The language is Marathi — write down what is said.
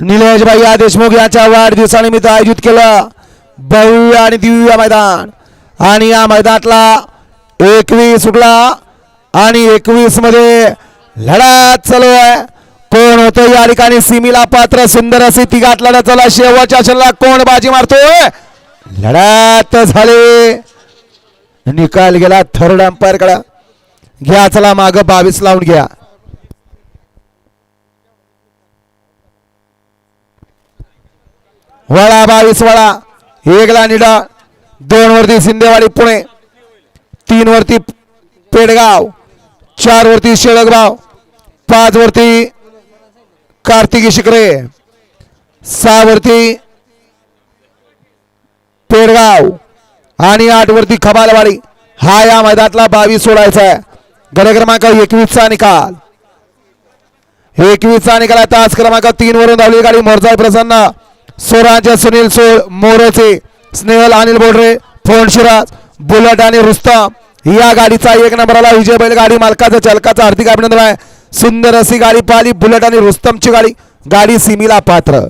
निलेशभाई या देशमुख यांच्या वाढदिवसानिमित्त आयोजित केलं भव्य आणि दिव्य मैदान. आणि या मैदानातला एकवीस सुटला आणि एकवीसमध्ये लढा चालू आहे. कोण होतो या ठिकाणी? सिमीला पात्र सुंदर असे तिघात लढा चला शेवटच्या क्षणाला कोण बाजी मारतोय? लढ्यात झाले. निकाल गेला थर्ड अंपायरकडे घ्या चला माग बावीस लावून घ्या. वळा बावीस वळा. एकला निडा. दोन वरती सिंदेवाडी पुणे. तीन वरती पेडगाव. चार वरती शेळगगाव पाच वरती कार्तिकी शिकरे. सहा वरती पेडगाव. आणि आठ वरती खबालवाडी. हा या मैदानातला बावीस सोडायचा आहे. गड क्रमांक एकवीसचा निकाल. एकवीसचा निकाल आहे. तास क्रमांक तीन वरून धावली गाडी मोरचाई प्रसन्न. स्वराज्य सुनील सोळ मोरचे स्नेहल अनिल बोडरे फोनशिराज बुलट आणि रुस्तम या गाडीचा एक नंबरला विजय बैल गाडी मालकाचा चालकाचा हार्दिक अभिनंदन आहे. सुंदर अशी गाडी पाहिली बुलट आणि रुस्तमची गाडी. गाडी सिमीला पात्र.